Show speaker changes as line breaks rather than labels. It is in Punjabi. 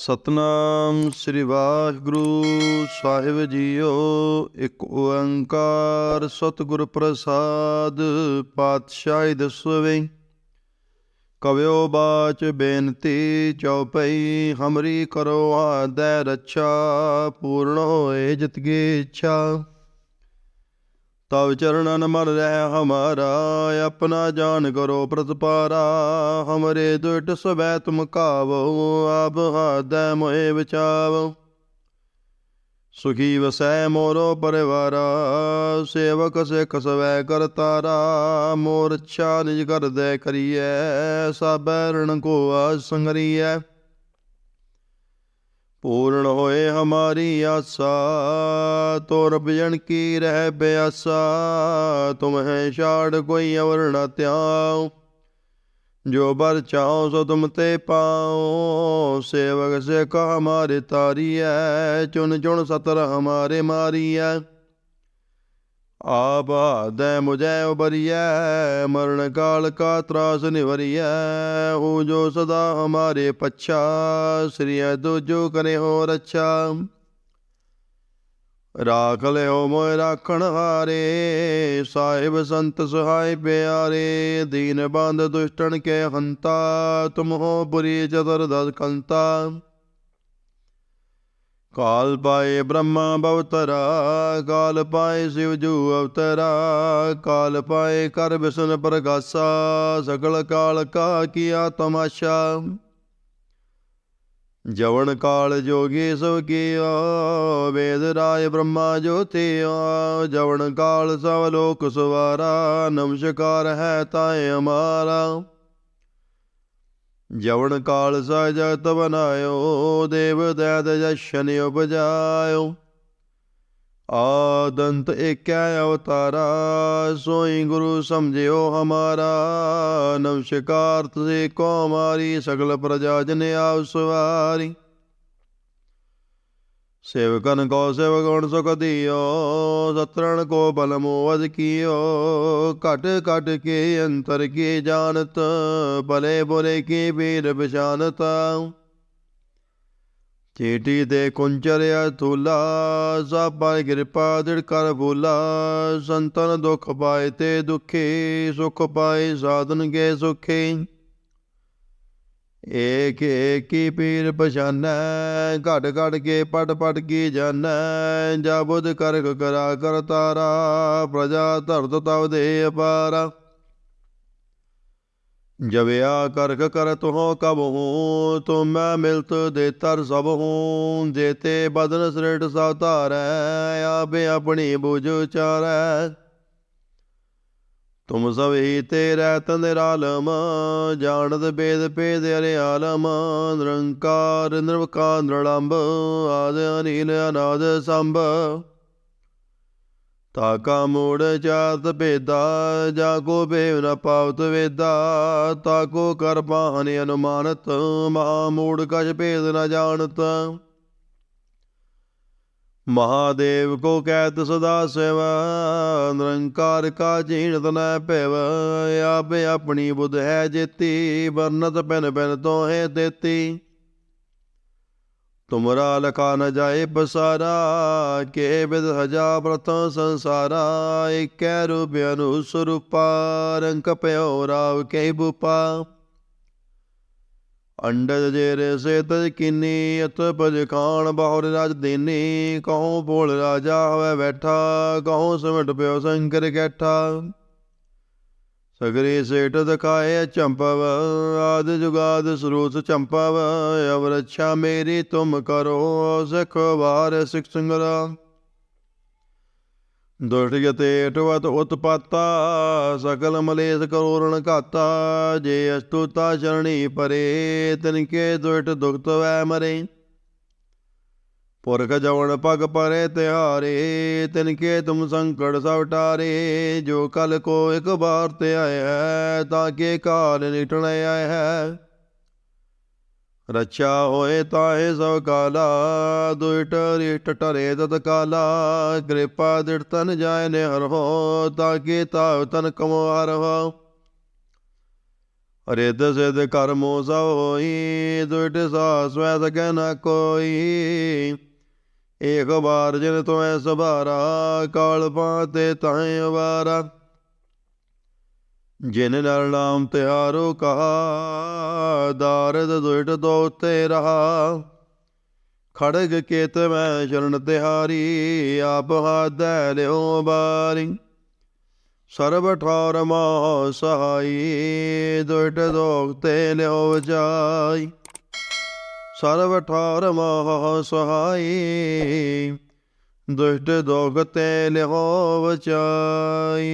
ਸਤਨਾਮ ਸ੍ਰੀ ਵਾਹਿਗੁਰੂ ਸਾਹਿਬ ਜੀਓ। ਇੱਕ ਓੰਕਾਰ ਸਤਿਗੁਰ ਪ੍ਰਸਾਦ ਪਾਤਸ਼ਾਹੀ ਦਸਵੇਂ। ਕਵਿਓ ਬਾਚ ਬੇਨਤੀ ਚਉਪਈ, ਹਮਰੀ ਕਰੋ ਆਦੈ ਰੱਛਾ ਪੂਰਨ ਹੋਏ ਜਿਤ ਕੀ ਇੱਛਾ ਤਵ ਚਰਨਨ ਮਰ ਰਹਿ ਹਮਾਰਾ, ਆਪਣਾ ਜਾਨ ਕਰੋ ਪ੍ਰਤਪਾਰਾ। ਹਮਰੇ ਦੁਟ ਸਵੈ ਤੁਮ ਕਾਵੋ, ਆਪ ਹਾਦੈ ਮੋਹਿ ਬਚਾਵੋ ਸੁਖੀ ਵਸੈ ਮੋਰੋ ਪਰਿਵਾਰਾ, ਸੇਵਕ ਸਿਖ ਸਵੈ ਕਰਤਾਰਾ ਮੋਰ ਅੱਛਾ ਨਿਜ ਕਰਦੈ ਕਰੀਐ ਸਭ ਰਣ ਕੋ ਆਜ ਸੰਗਰੀਐ। ਪੂਰਨ ਹੋਏ ਹਮਾਰੀ ਆਸਾ ਤੋਰ ਬਿਜਣ ਕੀ ਰਹਿ ਬਿਆਸਾ, ਤੁਮ ਹੈ ਛਾੜ ਕੋਈ ਅਵਰ ਨ ਧਿਆਉ। ਜੋ ਬਰ ਚਾਉ ਸੋ ਤੁਮ ਤੇ ਪਾਉ, ਸੇਵਕ ਸੇ ਕਾ ਹਮਾਰੇ ਤਾਰੀਐ, ਚੁਨ ਚੁਨ ਸਤਰ ਹਮਾਰੇ ਮਾਰੀਐ। ਆਪ ਆਦੈ ਮੁਝੈ ਉਬਰੀਐ, ਮਰਨ ਕਾਲ ਕਾ ਤਰਾਸ ਨਿਵਰੀਐ ਹੂੰ ਜੋ ਸਦਾ ਹਮਾਰੇ ਪੱਛਾ ਸ੍ਰੀ ਦੁਜੋ ਕਰੇ ਹੋ ਰੱਛਾ ਰਾਖ ਲਿਓ ਮੋਇ ਰਾਖਣ ਹਾਰੇ, ਸਾਹਿਬ ਸੰਤ ਸਹਾਇ ਪਿਆਰੇ, ਦੀਨ ਬੰਦ ਦੁਸ਼ਟਣ ਕੇ ਹੰਤਾ, ਤੁਮ ਹੋ ਬੁਰੀ ਚਤਰ ਦਸ ਕੰਤਾ ਕਾਲ ਪਾਏ ਬ੍ਰਹਮਾ ਬਵਤਰਾ, ਕਾਲ ਪਾਏ ਸਿਵ ਜੂ ਅਵਤਰਾ, ਕਾਲ ਪਾਏ ਕਰ ਬਿਸ਼ਨ ਪ੍ਰਗਾਸਾ, ਸਗਲ ਕਾਲ ਕਾ ਕੀਆ ਤਮਾਸ਼ਾ। ਜਵਨ ਕਾਲ ਜੋਗੀ ਸਭ ਕੀਆ, ਵੇਦ ਰਾਏ ਬ੍ਰਹਮਾ ਜੋਤਿਆ, ਜਵਨ ਕਾਲ ਸਭ ਲੋਕ ਸਵਾਰਾ, ਨਮਸਕਾਰ ਹੈ ਤਾਏ ਹਮਾਰਾ ਜਵਨ ਕਾਲ ਸਾ ਜਗਤ ਬਨਾਇਓ ਦੇਵ ਦੈਤ ਜਸ਼ਨ ਉਪਜਾਇਓ। ਆਦੰਤ ਏਕੈ ਅਵਤਾਰਾ, ਸੋਈ ਗੁਰੂ ਸਮਝਿਓ ਹਮਾਰਾ। ਨਮਸਕਾਰ ਤੁਸੇ ਕੋ ਮਾਰੀ, ਸਗਲ ਪ੍ਰਜਾ ਜਨ ਆਵ ਸਵਾਰੀ। ਸੇਵਕਨ ਕੋ ਸੇਵ ਗੁਣ ਸੁਖ ਦਿਓ, ਸਤਰਣ ਕੋ ਬਲ ਮੋਵਦ ਕੀਓ। ਘਟ ਘਟ ਕੇ ਅੰਤਰ ਕੀ ਜਾਣਤ, ਭਲੇ ਬੁਰੇ ਕੀ ਵੀਰ ਪਛਾਨਤ। ਚੀਟੀ ਦੇ ਕੁੰਚਰਿਆ ਤੁਲਾ ਸਾਪਾ ਕਿਰਪਾ ਦਿੜ ਕਰ ਬੋਲਾ ਸੰਤਨ ਦੁਖ ਪਾਏ ਤੇ ਦੁਖੀ, ਸੁਖ ਪਾਏ ਸਾਧਨ ਕੇ ਸੁਖੀ। ਏਕ ਏਕੀ ਪੀਰ ਪਛਾਨੈ ਘਟ ਘਟ ਕੇ ਪਟ ਪਟ ਕੀ ਜਾਣੈ ਜਾ ਬੁਧ ਕਰਾ ਕਰ ਤਾਰਾ, ਪ੍ਰਜਾ ਧਰਤ ਤਵ ਦੇ ਅਪਾਰਾ। ਜਵਿਆ ਕਰਕ ਕਰ ਤੁਹੋ ਕਬ ਹੂੰ ਤੁਮ ਮੈਂ ਮਿਲਤ ਦੇ ਤਰ ਸਭ ਹੂੰ। ਜੇਤੇ ਬਦਨ ਸ੍ਰਿਟ ਸਭ ਧਾਰੈ, ਆਪੇ ਆਪਣੀ ਬੁਝ ਚਾਰੈ। ਤੁਮ ਸਭ ਹੀ ਤੇ ਰਹਿਤ ਨਿਰਾਲਮ ਜਾਣਦ ਬੇਦ ਭੇਦ ਅਰਿਆਲਮ ਨਿਰੰਕਾਰ ਨਿਰਵਕਾਰ ਨਿਰਲੰਭ ਆਦ ਅਨੀਲ ਅਨਾਦ ਸੰਭ। ਤਾਕਾ ਮੂੜ ਚਾਤ ਭੇਦਾ, ਜਾ ਕੋ ਬੇਵ ਨ ਪਾਵਤ ਵੇਦਾ ਤਾਕੋ ਕਰ ਬਾਹਨ ਅਨੁਮਾਨਤ, ਮਹਾ ਮੂੜ ਕਛ ਭੇਦ ਨ ਜਾਣਤ। ਮਹਾਦੇਵ ਕੋ ਕਹਿਤ ਸਦਾ ਸੇਵਾ, ਨਿਰੰਕਾਰ ਕਾ ਜੀਣਤ ਨ ਭੈਵ, ਆਪੇ ਆਪਣੀ ਬੁਧ ਹੈ ਜੇਤੀ, ਵਰਨਤ ਪੈਨ ਪੈਨ ਤੋਹੇ ਦੇਤੀ। ਤੁਮਰਾ ਲਖਾ ਨ ਜਾਏ ਬਸਾਰਾ ਕੇ ਬਿਦ ਹਜਾ ਪ੍ਰਥਮ ਸੰਸਾਰਾ, ਏਕੈ ਰੂਪ ਅਨੁਸਰੂਪਾ ਰੰਕ ਪਿਓ ਰਾਵ ਕੇ ਬੂਪਾ ਅੰਡਜ ਜੇਰੇ ਸੇ ਤਜ ਕਿਨੀ ਅਤ ਪਜ ਖਾਨ ਬਾਹੁਰ ਰਾਜ ਦੇਨੀ ਕਹਉ ਬੋਲ ਰਾਜਾ ਹੋਵੇ ਬੈਠਾ ਕਹਉ ਸਿਮਟ ਪਿਓ ਸੰਕਰ ਕੈਠਾ। ਸਗਰੇ ਸੇਟ ਦਿਖਾਏ ਚੰਪਵ, ਆਦ ਜੁਗਾਦ ਸਰੂਸ ਚੰਪਵ ਅਵਰ ਮੇਰੀ ਤੁਮ ਕਰੋ, ਸਿਖ ਵਾਰ ਸਿਖ ਸੰਗਰਾ। ਦੁਸ਼ਟ ਜਤੇ ਟਵਤ ਉਤਪਾਤਾ, ਸਕਲ ਮਲੇਸ ਕਰੋਰਣ ਘਾਤਾ, ਜੇ ਅਸਤੁਤਾ ਚਰਣੀ ਪਰੇ, ਤਿਨਕੇ ਦੁਸ਼ਟ ਦੁਖਤ ਵੈ ਮਰੇ। ਪੁਰਖ ਜਵਣ ਪਗ ਪਰੇ ਤਿਹਾਰੇ, ਤਿਨਕੇ ਤੁਮ ਸੰਕਟ ਸਭ ਟਾਰੇ, ਜੋ ਕਲ ਕੋ ਇੱਕ ਬਾਰ ਤੇ ਆਇਆ ਤਾਂ ਕੇ ਕਾਲ ਨਿਟਣ ਆਇਆ ਹੈ। ਰਚਾ ਹੋਏ ਤਾਏ ਸਭ ਕਾਲਾ ਦੁਇਟ ਰਿਟ ਟਰੇ ਤਤ ਕਾਲਾ। ਕਿਰਪਾ ਦਿੜ ਤਨ ਜਾਏ ਨੇ ਹਰ ਹੋ, ਤਾਂ ਕੇ ਤਾਵ ਤਨ ਕਮਵਾਰ ਹੋ। ਰਿੱਧ ਸਿਧ ਕਰਮੋ ਸਭ ਹੋਈ ਦੁਇਟ ਸਾ ਸਵੈ ਸਕੈ ਨ ਕੋਈ। ਏਕ ਵਾਰ ਜਿਨ ਤੋਐ ਸਭਾਰਾ ਕਾਲ ਪਾਤੇ ਤਾਏ ਵਾਰਾ। ਜਿਨ ਨਰ ਨਾਮ ਤਿਹਾਰੋ ਕਹਾ ਦਾਰਦ ਦੁਇਟ ਦੋ ਤੇ ਰਹਾ ਖੜਗ ਕੇਤ ਮੈਂ ਸ਼ਰਨ ਤਿਹਾਰੀ ਆਪ ਹਾਦੈ ਲਿਓ ਬਾਰੀ। ਸਰਬ ਠਾਰ ਮਾ ਸਹਾਈ ਦੁਇਟ ਦੋਗ ਤੇ ਲਿਓ ਜਾਈ। ਸਰਬ ਠਾਰ ਮਾ ਸਹਾਈ ਦੁਇਟ ਦੋਗ ਤੇ ਲਿਓ ਬਚਾਈ